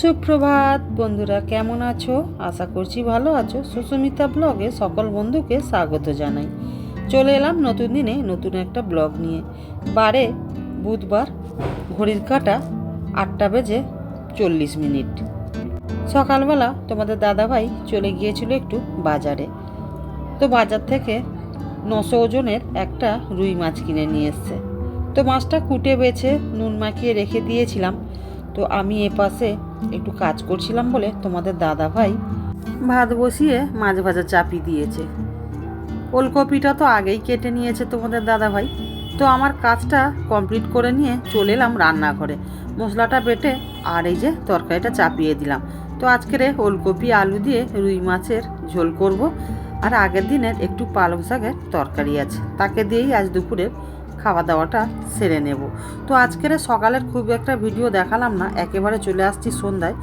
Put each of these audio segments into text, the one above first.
সুপ্রভাত, বন্ধুরা কেমন আছো? আশা করছি ভালো আছো। সুস্মিতা ব্লগে সকল বন্ধুকে স্বাগত জানাই। চলে এলাম নতুন দিনে নতুন একটা ব্লগ নিয়ে। বারে বুধবার, ঘড়ির কাটা আটটা বেজে চল্লিশ মিনিট। সকালবেলা তোমাদের দাদাভাই চলে গিয়েছিল একটু বাজারে। তো বাজার থেকে নশো ওজনের একটা রুই মাছ কিনে নিয়ে এসছে। তো মাছটা কুটে বেছে নুন মাখিয়ে রেখে দিয়েছিলাম। তো আমি এ পাশে একটু কাজ করছিলাম বলে তোমাদের দাদা ভাই ভাত বসিয়ে মাছ ভাজা চাপি দিয়েছে। ওলকপিটা তো আগেই কেটে নিয়েছে তোমাদের দাদা ভাই। তো আমার কাজটা কমপ্লিট করে নিয়ে চলে এলাম রান্নাঘরে। মশলাটা বেটে আর এই যে তরকারিটা চাপিয়ে দিলাম। তো আজকের ওলকপি, আলু দিয়ে রুই মাছের ঝোল করব। আর আগের দিনের একটু পালং শাকের তরকারি আছে। তাকে দিয়েই আজ দুপুরের খাওয়া দাওয়াটা সেরে নেব। তো আজকের সকালের খুব একটা ভিডিও দেখালাম না, একেবারে চলে আসছি সন্ধ্যায়।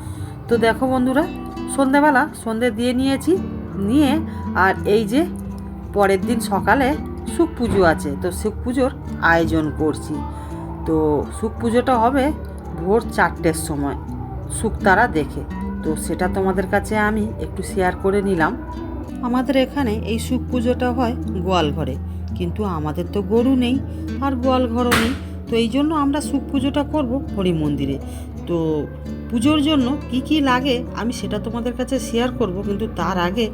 তো দেখো বন্ধুরা, সন্ধ্যাবেলা সন্ধে দিয়ে নিয়েছি, নিয়ে আর এই যে পরের দিন সকালে সুখ পুজো আছে, তো সুখ পুজোর আয়োজন করছি। তো সুখ পুজোটা হবে ভোর চারটের সময়, শুকতারা দেখে। তো সেটা তোমাদের কাছে আমি একটু শেয়ার করে নিলাম। আমাদের এখানে এই সুখ পুজোটা হয় গোয়াল ঘরে কিন্তু আমাদের তো গরু নেই আর গোয়াল ঘরও নেই। তো এই জন্য আমরা সুখ পুজোটা করব হরি মন্দিরে। তো পুজোর জন্য কি কি লাগে আমি সেটা তোমাদের কাছে শেয়ার করব, কিন্তু তার আগে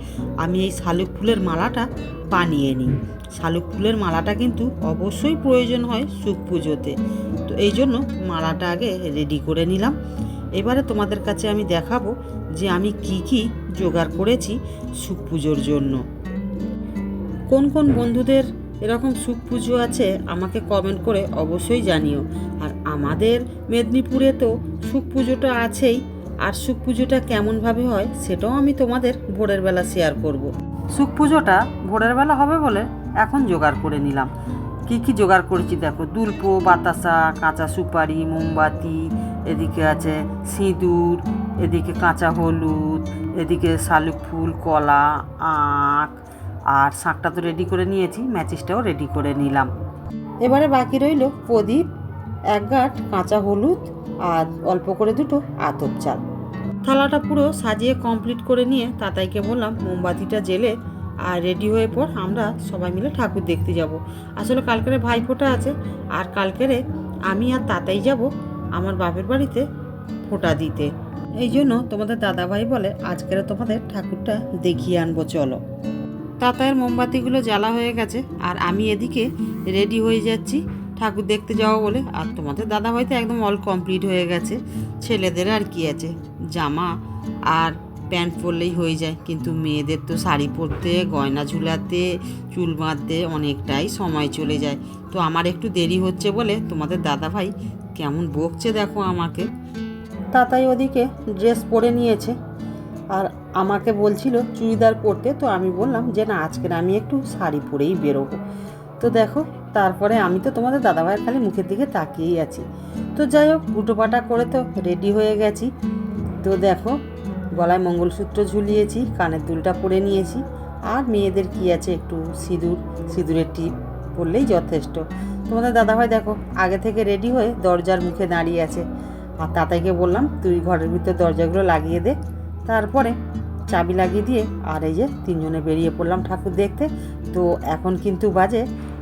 আমি এই শালুক ফুলের মালাটা বানিয়ে নিই। শালুক ফুলের মালাটা কিন্তু অবশ্যই প্রয়োজন হয় সুখ পুজোতে। তো এই জন্য মালাটা আগে রেডি করে নিলাম। এবারে তোমাদের কাছে আমি দেখাবো যে আমি কি কি জোগাড় করেছি সুখ পুজোর জন্য। কোন কোন বন্ধুদের এরকম সুখ পুজো আছে, আমাকে কমেন্ট করে অবশ্যই জানিও আর আমাদের মেদিনীপুরে তো সুখ পুজোটা আছেই, আর সুখ পুজোটা কেমনভাবে হয় সেটাও আমি তোমাদের ভোরের বেলা শেয়ার করব। সুখ পুজোটা ভোরের বেলা হবে বলে এখন জোগাড় করে নিলাম কি কি জোগাড় করেছি দেখো, দুলপো, বাতাসা, কাঁচা সুপারি, মোমবাতি, এদিকে আছে সিঁদুর, এদিকে কাঁচা হলুদ, এদিকে শালুক ফুল, কলা, আখ আর শাঁকটা তো রেডি করে নিয়েছি, ম্যাচিসটাও রেডি করে নিলাম। এবারে বাকি রইল প্রদীপ, এক গাঁট কাঁচা হলুদ আর অল্প করে দুটো আতপ চাল। থালাটা পুরো সাজিয়ে কমপ্লিট করে নিয়ে তাতাইকে বললাম, মোমবাতিটা জেলে আর রেডি হয়ে পর আমরা সবাই মিলে ঠাকুর দেখতে যাব। আসলে কালকেরে ভাইফোঁটা আছে আর কালকেরে আমি আর তাতাই যাব আমার বাপের বাড়িতে ফোঁটা দিতে। এই জন্য তোমাদের দাদাভাই বলে, আজকের তোমাদের ঠাকুরটা দেখিয়ে আনব, চলো। তাতায়ের মোমবাতিগুলো জ্বালা হয়ে গেছে আর আমি এদিকে রেডি হয়ে যাচ্ছি। ঠাকুর দেখতে যাওয়া বলে। আর তোমাদের দাদা হয়তো একদম অল কমপ্লিট হয়ে গেছে। ছেলেদের আর কি আছে? জামা আর প্যান্ট পরলেই হয়ে যায়। কিন্তু মেয়েদের তো শাড়ি পরতে, গয়না ঝুলাতে, চুল বাঁধতে অনেকটাই সময় চলে যায়। তো আমার একটু দেরি হচ্ছে বলে তোমাদের দাদা ভাই কেমন বকছে দেখো আমাকে। তাতাই ওদিকে ড্রেস পরে নিয়েছে। আর আমাকে বলছিল চুড়িদার পরতে, তো আমি বললাম যে না আজকের আমি একটু শাড়ি পরেই বেরোবো। তো দেখো, তারপরে আমি তো তোমাদের দাদাভাইয়ের খালি মুখের দিকে তাকিয়েই আছি। তো যাই হোক, গুটোপাটা করে তো রেডি হয়ে গেছি। তো দেখো, গলায় মঙ্গলসূত্র ঝুলিয়েছি, কানের দুলটা পরে নিয়েছি। আর মেয়েদের কি আছে একটু সিঁদুর, সিঁদুরের টিপ পরলেই যথেষ্ট। তোমাদের দাদাভাই দেখো, আগে থেকে রেডি হয়ে দরজার মুখে দাঁড়িয়ে আছে। আর তাতাইকে বললাম, তুই ঘরের ভিতর দরজাগুলো লাগিয়ে দে তারপরে চাবি লাগিয়ে দিয়ে আর এই যে তিনজনে বেরিয়ে পড়লাম ঠাকুর দেখতে। তো এখন কিন্তু বাজে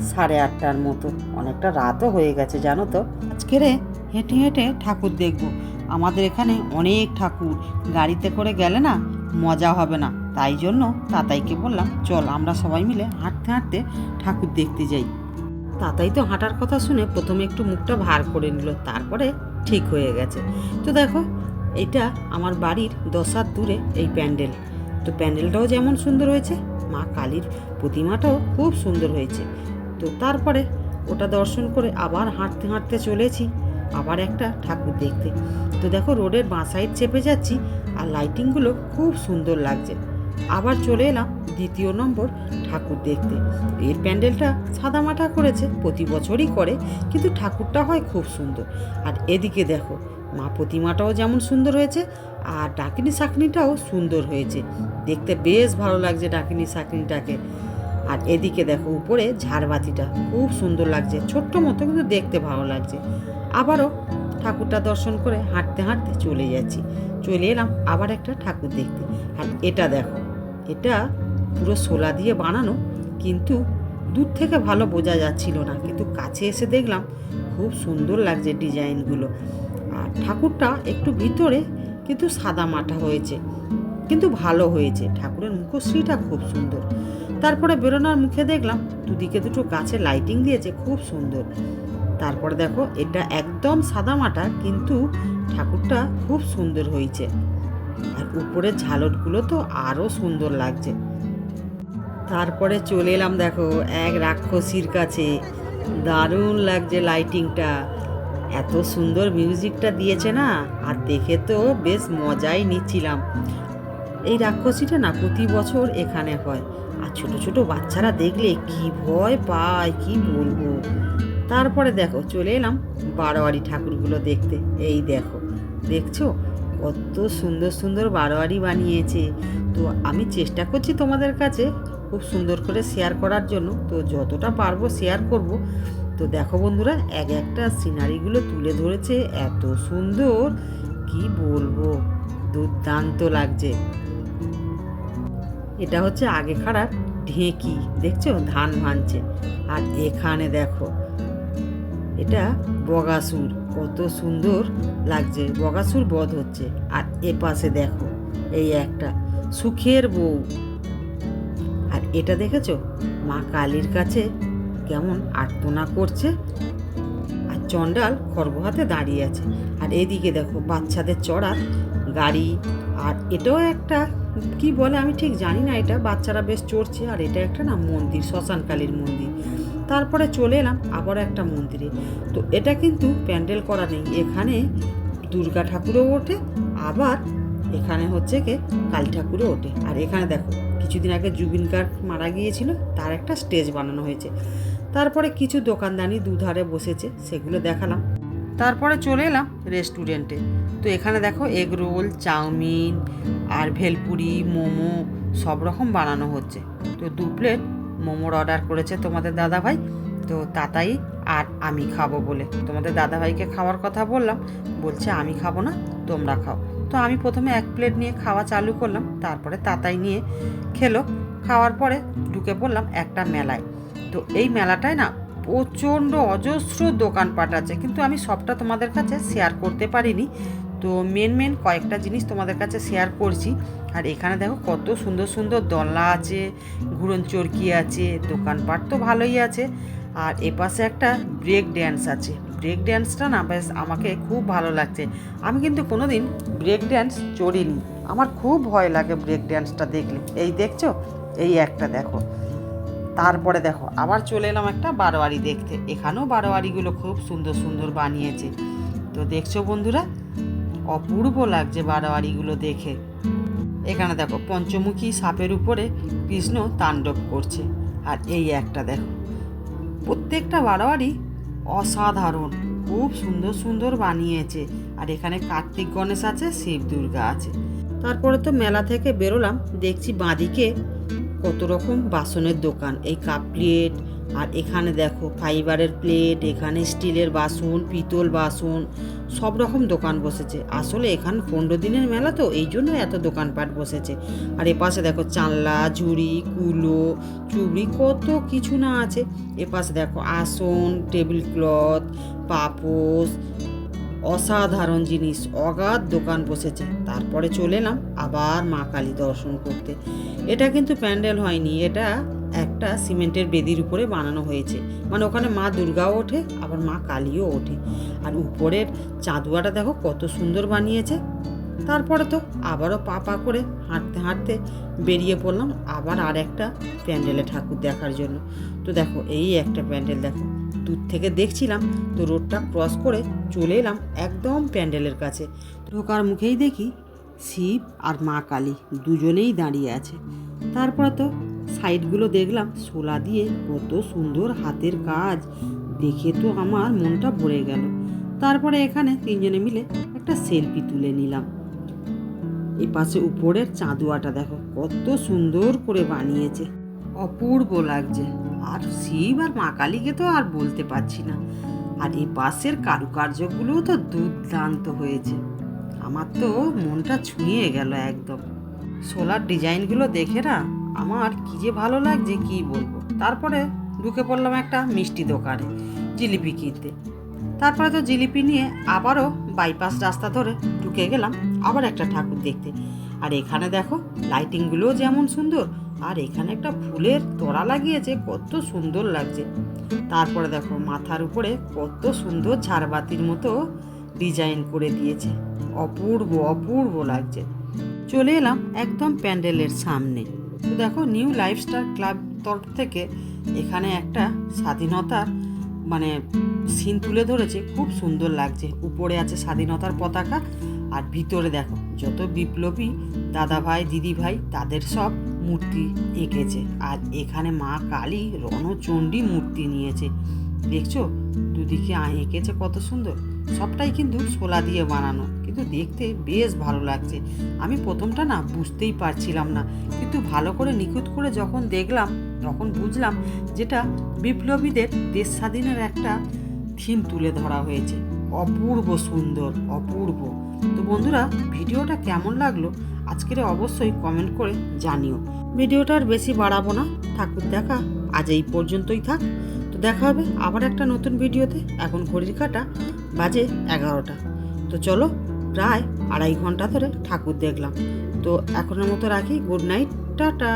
সাড়ে আটটার মতো। অনেকটা রাতও হয়ে গেছে, জানো তো। আজকেরে হেঁটে হেঁটে ঠাকুর দেখব। আমাদের এখানে অনেক ঠাকুর। গাড়িতে করে গেলে না মজা হবে না। তাই জন্য তাতাইকে বললাম, চল আমরা সবাই মিলে হাঁটতে হাঁটতে ঠাকুর দেখতে যাই। তাতাই তো হাঁটার কথা শুনে প্রথমে একটু মুখটা ভার করে নিল, তারপরে ঠিক হয়ে গেছে। তো দেখো এটা আমার বাড়ির দশ হাত দূরে এই প্যান্ডেল। তো প্যান্ডেলটাও যেমন সুন্দর হয়েছে, মা কালীর প্রতিমাটাও খুব সুন্দর হয়েছে। তো তারপরে ওটা দর্শন করে আবার হাঁটতে হাঁটতে চলেছি, আবার একটা ঠাকুর দেখতে। তো দেখো রোডের বাঁ সাইড চেপে যাচ্ছি আর লাইটিংগুলো খুব সুন্দর লাগছে। আবার চলে এলাম দ্বিতীয় নম্বর ঠাকুর দেখতে। এর প্যান্ডেলটা সাদামাটা করেছে, প্রতি বছরই করে, কিন্তু ঠাকুরটা হয় খুব সুন্দর। আর এদিকে দেখো মা প্রতিমাটাও যেমন সুন্দর হয়েছে, আর ডাকিনি শাকনিটাও সুন্দর হয়েছে। দেখতে বেশ ভালো লাগছে ডাকিনি শাকনিটাকে। আর এদিকে দেখো উপরে ঝাড়বাতিটা, খুব সুন্দর লাগছে। ছোট্ট মতো কিন্তু দেখতে ভালো লাগছে। আবারও ঠাকুরটা দর্শন করে হাঁটতে হাঁটতে চলে যাচ্ছি। চলে এলাম আবার একটা ঠাকুর দেখতে। আর এটা দেখো, এটা পুরো শোলা দিয়ে বানানো, কিন্তু দূর থেকে ভালো বোঝা যাচ্ছিল না। কিন্তু কাছে এসে দেখলাম, খুব সুন্দর লাগছে ডিজাইনগুলো। আর ঠাকুরটা একটু ভিতরে কিন্তু সাদা মাটা হয়েছে, কিন্তু ভালো হয়েছে। ঠাকুরের মুখশ্রীটা খুব সুন্দর। তারপরে বেরোনোর মুখে দেখলাম দুদিকে দুটো গাছে লাইটিং দিয়েছে, খুব সুন্দর। তারপরে দেখো, এটা একদম সাদা মাটা কিন্তু ঠাকুরটা খুব সুন্দর হয়েছে। আর উপরের ঝালটগুলো তো আরও সুন্দর লাগছে। তারপরে চলে এলাম দেখো, এক রাক্ষসীর কাছে। দারুণ লাগছে লাইটিংটা এত সুন্দর মিউজিকটা দিয়েছে না? আর দেখে তো বেশ মজাই নিচ্ছিলাম। এই রাক্ষসীটা না প্রতি বছর এখানে হয়। আর ছোট ছোট বাচ্চারা দেখলে কি ভয় পায়, কি বলব? তারপরে দেখো, চলে এলাম বারোয়ারি ঠাকুরগুলো দেখতে। এই দেখো, দেখছ? কত সুন্দর সুন্দর বারোয়ারি বানিয়েছে। তো আমি চেষ্টা করছি তোমাদের কাছে খুব সুন্দর করে শেয়ার করার জন্য। তো যতটা পারব শেয়ার করব। তো দেখো বন্ধুরা, এক একটা সিনারিগুলো তুলে ধরেছে, এত সুন্দর। কি বলব? দুর্দান্ত লাগছে। এটা হচ্ছে আগে খারাপ ঢেঁকি, দেখছ? ধান ভাঙছে। আর এখানে দেখো, এটা বগাসুর, কত সুন্দর লাগছে। বগাসুর বধ হচ্ছে। আর এ পাশে দেখো, এই একটা সুখের বউ। আর এটা দেখেছ? মা কালীর কাছে কেমন আর্তনা করছে। আর চণ্ডাল খর্গ হাতে দাঁড়িয়ে আছে। আর এদিকে দেখো বাচ্চাদের চড়ার গাড়ি, আর এটাও একটা, কি বলে আমি ঠিক জানি না, এটা বাচ্চারা বেশ চড়ছে, আর এটা একটা না মন্দির শ্মশান কালীর মন্দির। তারপরে চলে এলাম আবার একটা মন্দিরে। তো এটা কিন্তু প্যান্ডেল করা নেই, এখানে দুর্গা ঠাকুরও ওঠে, আবার এখানে হচ্ছে কি কালী ঠাকুরও ওঠে। আর এখানে দেখো, কিছুদিন আগে জুবিন গার্গ মারা গিয়েছিল, তার একটা স্টেজ বানানো হয়েছে। তারপরে কিছু দোকানদানি দুধারে বসেছে, সেগুলো দেখালাম। তারপরে চলে এলাম রেস্টুরেন্টে। তো এখানে দেখো এগ রোল, চাউমিন আর ভেলপুরি, মোমো সব রকম বানানো হচ্ছে। তো দু প্লেট মোমোর অর্ডার করেছে তোমাদের দাদাভাই। তো তাতাই আর আমি খাব বলে। তোমাদের দাদাভাইকে খাওয়ার কথা বললাম, বলছে আমি খাব না, তোমরা খাও। তো আমি প্রথমে এক প্লেট নিয়ে খাওয়া চালু করলাম, তারপরে তাতাই নিয়ে খেলো। খাওয়ার পরে ঢুকে পড়লাম একটা মেলায়। তো এই মেলাটায় না প্রচণ্ড অজস্র দোকানপাট আছে। কিন্তু আমি সবটা তোমাদের কাছে শেয়ার করতে পারিনি। তো মেন মেন কয়েকটা জিনিস তোমাদের কাছে শেয়ার করছি। আর এখানে দেখো কত সুন্দর সুন্দর দোলনা আছে, ঘুরন চরকি আছে, দোকানপাট তো ভালোই আছে। আর এপাশে একটা ব্রেক ড্যান্স আছে। ব্রেক ড্যান্সটা না বেশ আমাকে খুব ভালো লাগছে। আমি কিন্তু কোনো দিন ব্রেক ড্যান্স চড়িনি। আমার খুব ভয় লাগে ব্রেক ড্যান্সটা দেখলে। এই দেখছ? এই একটা দেখো। তারপরে দেখো, আবার চলে এলাম একটা বারোয়ারি দেখতে। এখানেও বারোয়ারিগুলো খুব সুন্দর সুন্দর বানিয়েছে। তো দেখছ বন্ধুরা, অপূর্ব লাগছে বারোয়ারিগুলো দেখে। এখানে দেখো, পঞ্চমুখী সাপের উপরে কৃষ্ণ তাণ্ডব করছে। আর এই একটা দেখো, প্রত্যেকটা বারোয়ারি অসাধারণ, খুব সুন্দর সুন্দর বানিয়েছে। আর এখানে কার্তিক গণেশ আছে, শিব দুর্গা আছে। তারপরে তো মেলা থেকে বেরোলাম, দেখছি বাঁদিকে কত রকম বাসনের দোকান। এই কাপ প্লেট, আর এখানে দেখো ফাইবারের প্লেট, এখানে স্টিলের বাসন, পিতল বাসন, সব রকম দোকান বসেছে। আসলে এখানে পনেরো দিনের মেলা তো, এই জন্য এত দোকানপাট বসেছে। আর এপাশে দেখো চানলা ঝুড়ি, কুলো, চুবড়ি, কত কিছু না আছে। এপাশে দেখো আসন, টেবিল ক্লথ, পাপোশ অসাধারণ জিনিস, অগাধ দোকান বসেছে। তারপরে চলে এলাম আবার মা কালী দর্শন করতে। এটা কিন্তু প্যান্ডেল হয়নি, এটা একটা সিমেন্টের বেদির উপরে বানানো হয়েছে। মানে ওখানে মা দুর্গাও ওঠে, আবার মা কালীও ওঠে। আর উপরের চাঁদুয়াটা দেখো কত সুন্দর বানিয়েছে। তারপরে তো আবারও পা পা করে হাঁটতে হাঁটতে বেরিয়ে পড়লাম আবার আর একটা প্যান্ডেলে ঠাকুর দেখার জন্য। তো দেখো, এই একটা প্যান্ডেল দেখো। দূর থেকে দেখছিলাম তো রোডটা ক্রস করে চলে এলাম একদম প্যান্ডেলের কাছে। ঢোকার মুখেই দেখি শিব আর মা কালী দুজনেই দাঁড়িয়ে আছে। তারপরে তো সাইডগুলো দেখলাম শোলা দিয়ে কত সুন্দর হাতের কাজ। দেখে তো আমার মনটা ভরে গেল। তারপরে এখানে তিনজনে মিলে একটা সেলফি তুলে নিলাম। এই পাশে উপরের চাঁদুয়াটা দেখো, কত সুন্দর করে বানিয়েছে। অপূর্ব লাগছে। আর আর মা কালীকে তো আর বলতে পারছি না। আর এই বাঁশের কারুকার্যগুলোও তো দুর্দান্ত হয়েছে। আমার তো মনটা ছুঁয়ে গেল একদম। সোলার ডিজাইনগুলো দেখে না আমার কি যে ভালো লাগছে কি বলব। তারপরে ঢুকে পড়লাম একটা মিষ্টি দোকানে জিলিপি কিনতে। তারপরে তো জিলিপি নিয়ে আবারও বাইপাস রাস্তা ধরে ঢুকে গেলাম আবার একটা ঠাকুর দেখতে। আর এখানে দেখো লাইটিংগুলোও যেমন সুন্দর আর এখানে একটা ফুলের তোড়া লাগিয়েছে, কত সুন্দর লাগছে। তারপরে দেখো, মাথার উপরে কত সুন্দর ঝাড়বাতির মতো ডিজাইন করে দিয়েছে। অপূর্ব অপূর্ব লাগছে। চলে এলাম একদম প্যান্ডেলের সামনে। তো দেখো, নিউ লাইফস্টাইল ক্লাব তরফ থেকে এখানে একটা স্বাধীনতার মানে সিন তুলে ধরেছে। খুব সুন্দর লাগছে। উপরে আছে স্বাধীনতার পতাকা আর ভিতরে দেখো, যত বিপ্লবী দাদা ভাই দিদি ভাই তাদের সব মূর্তি এঁকেছে। আর এখানে মা কালী রণচণ্ডী মূর্তি নিয়েছে। দেখছ? দুদিকে এঁকেছে কত সুন্দর। সবটাই কিন্তু শোলা দিয়ে বানানো। কিন্তু দেখতে বেশ ভালো লাগছে। আমি প্রথমটা না বুঝতেই পারছিলাম না। কিন্তু ভালো করে নিখুঁত করে যখন দেখলাম, তখন বুঝলাম যেটা বিপ্লবীদের দেশ স্বাধীনের একটা থিম তুলে ধরা হয়েছে। অপূর্ব সুন্দর, অপূর্ব। তো বন্ধুরা, ভিডিওটা কেমন লাগল? আজকের অবশ্যই কমেন্ট করে জানিও। ভিডিওটা আর বেশি বাড়াবো না। ঠাকুর দেখা, আজ এই পর্যন্তই থাক। তো দেখা হবে আবার একটা নতুন ভিডিওতে। এখন ঘড়ির কাটা বাজে এগারোটা। তো চলো, প্রায় আড়াই ঘণ্টা ধরে ঠাকুর দেখলাম। তো এখনের মতো রাখি। Good night, tata.